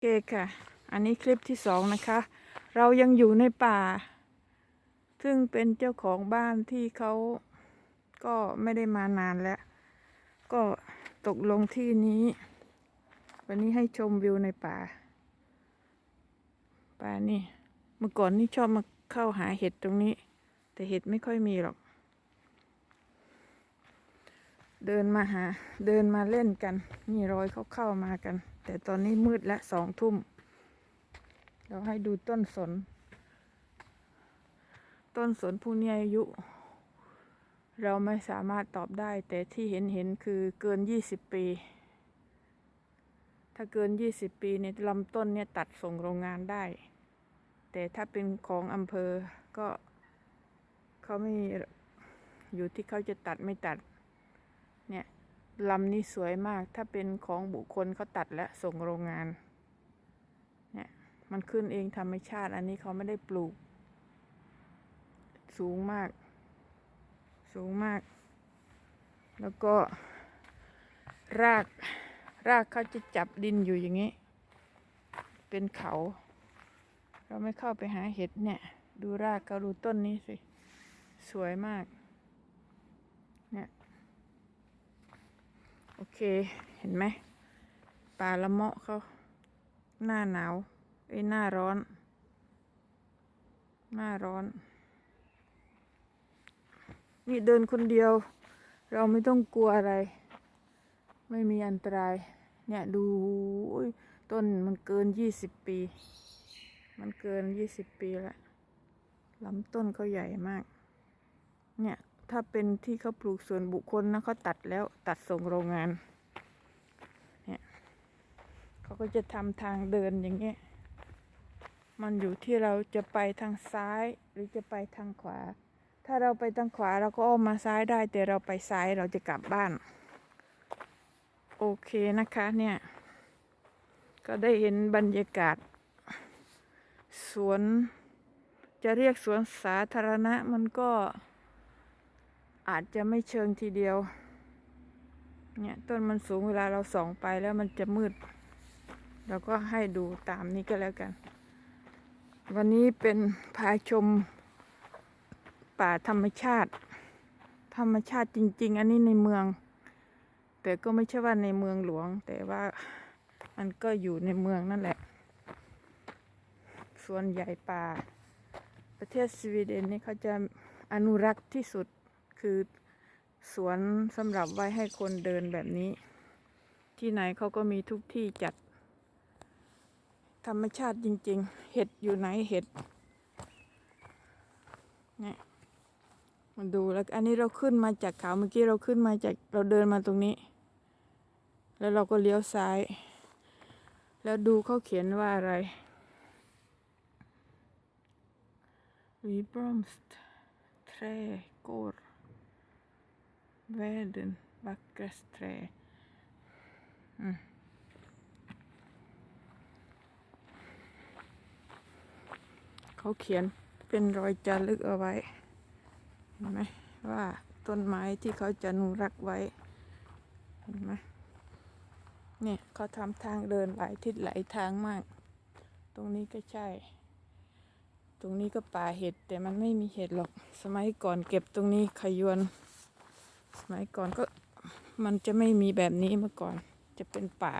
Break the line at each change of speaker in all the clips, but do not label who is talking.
โอเคค่ะ อันนี้คลิปที่สองนะคะ เรายังอยู่ในป่า ซึ่งเป็นเจ้าของบ้านที่เขาก็ไม่ได้มานานแล้ว ก็ตกลงที่นี้ วันนี้ให้ชมวิวในป่า ป่านี่ เมื่อก่อนนี่ชอบมาเข้าหาเห็ดตรงนี้ แต่เห็ดไม่ค่อยมีหรอก เดินมาหา เดินมาเล่นกัน นี่รอยเขาเข้ามากัน แต่ตอนนี้มืดและสองทุ่ม เราให้ดูต้นสน ต้นสนผู้นี้อายุ เราไม่สามารถตอบได้ แต่ที่เห็นเห็นคือเกินยี่สิบปี ถ้าเกินยี่สิบปีเนี่ยลำต้นเนี่ยตัดส่งโรงงานได้ แต่ถ้าเป็นของอำเภอก็เขาไม่อยู่ที่เขาจะตัดไม่ตัด เนี่ย ลำนี้สวยมาก ถ้าเป็นของบุคคลเขาตัดและส่งโรงงาน เนี่ย มันขึ้นเองธรรมชาติ อันนี้เขาไม่ได้ปลูก สูงมาก สูงมาก แล้วก็ ราก รากเขาจะจับดินอยู่อย่างนี้ เป็นเขา เราไม่เข้าไปหาเห็ดเนี่ย ดูรากเขาดูต้นนี้สิ สวยมาก เนี่ย โอเค เห็นไหมป่าละเมาะเขาหน้าหนาวไอ้หน้าร้อน หน้าร้อน นี่เดินคนเดียว เราไม่ต้องกลัวอะไร ไม่มีอันตราย เนี่ยดูต้นมันเกินยี่สิบปี มันเกินยี่สิบปีละลำต้นเขาใหญ่มาก เนี่ย ถ้าเป็นที่เขาปลูกส่วนบุคคลนะเขาตัดแล้วตัดส่งโรงงาน เนี่ยเขาก็จะทำทางเดินอย่างเงี้ย มันอยู่ที่เราจะไปทางซ้ายหรือจะไปทางขวา ถ้าเราไปทางขวาเราก็อ้อมมาซ้ายได้ แต่เราไปซ้ายเราจะกลับบ้าน โอเคนะคะเนี่ย ก็ได้เห็นบรรยากาศ สวน จะเรียกสวนสาธารณะมันก็ อาจจะไม่เชิงทีเดียว เนี่ยต้นมันสูงเวลาเราส่องไปแล้วมันจะมืด เราก็ให้ดูตามนี้ก็แล้วกัน วันนี้เป็นพาชมป่าธรรมชาติ ธรรมชาติจริง ๆ อันนี้ในเมือง แต่ก็ไม่ใช่ว่าในเมืองหลวง แต่ว่ามันก็อยู่ในเมืองนั่นแหละ ส่วนใหญ่ป่า ประเทศสวีเดนนี่เขาจะอนุรักษ์ที่สุด คือสวนสำหรับไว้ให้คนเดินแบบนี้ ที่ไหนเขาก็มีทุกที่จัด ธรรมชาติจริง ๆ เห็ดอยู่ไหนเห็ดเนี่ยมาดูแล้วอันนี้เราขึ้นมาจากเขาเมื่อกี้เราขึ้นมาจากเราเดินมาตรงนี้ แล้วเราก็เลี้ยวซ้าย แล้วดูเขาเขียนว่าอะไร Vi blomst trädgård världen vackrast trä อืมเขาเขียนเป็นรอยจารึกเอาไว้ เห็นไหมว่าต้นไม้ที่เขาจะนุรักไว้ เห็นไหมเนี่ยเขาทำทางเดินหลายทิศหลายทางมาก ตรงนี้ก็ใช่ ตรงนี้ก็ป่าเห็ดแต่มันไม่มีเห็ดหรอก สมัยก่อนเก็บตรงนี้ขยวน สมัยก่อนก็มันจะไม่มีแบบนี้เมื่อก่อน จะเป็นป่า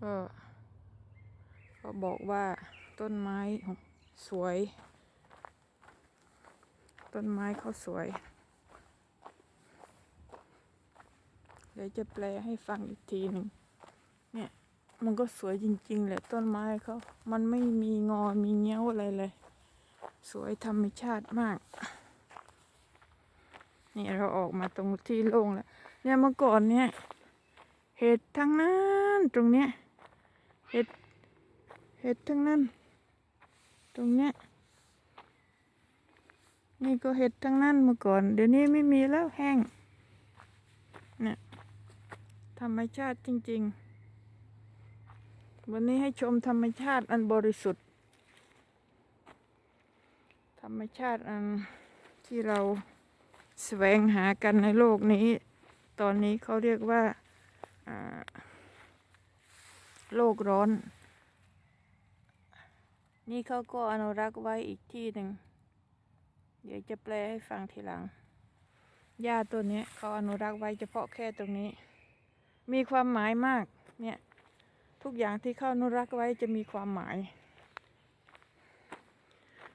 ก็ก็บอกว่าต้นไม้สวย ต้นไม้เขาสวย เดี๋ยวจะแปลให้ฟังอีกทีหนึ่ง มันก็สวยจริง ๆ แหละต้นไม้เขา มันไม่มีงอ มีเงี้ยวอะไรเลย สวยธรรมชาติมาก นี่เราออกมาตรงที่โล่งแล้ว เนี่ยเมื่อก่อนเนี่ย เห็ดทั้งนั้นตรงเนี้ย เห็ด เห็ดทั้งนั้น ตรงเนี้ย นี่ก็เห็ดทั้งนั้นเมื่อก่อน เดี๋ยวนี้ไม่มีแล้วแห้ง เนี่ยธรรมชาติจริง ๆ วันนี้ให้ชมธรรมชาติอันบริสุทธิ์ ธรรมชาติอันที่เราแสวงหากันในโลกนี้ ตอนนี้เขาเรียกว่าโลกร้อน นี่เขาก็อนุรักษ์ไว้อีกที่หนึ่ง เดี๋ยวจะแปลให้ฟังทีหลัง หญ้าตัวนี้เขาอนุรักษ์ไว้เฉพาะแค่ตรงนี้ มีความหมายมาก เนี่ย ทุกอย่างที่เขาอนุรักษ์ไว้จะมีความหมาย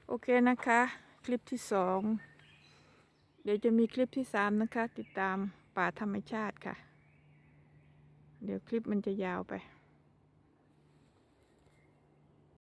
โอเคนะคะ คลิปที่สองเดี๋ยวจะมีคลิปที่สามนะคะ ติดตามป่าธรรมชาติค่ะ เดี๋ยวคลิปมันจะยาวไป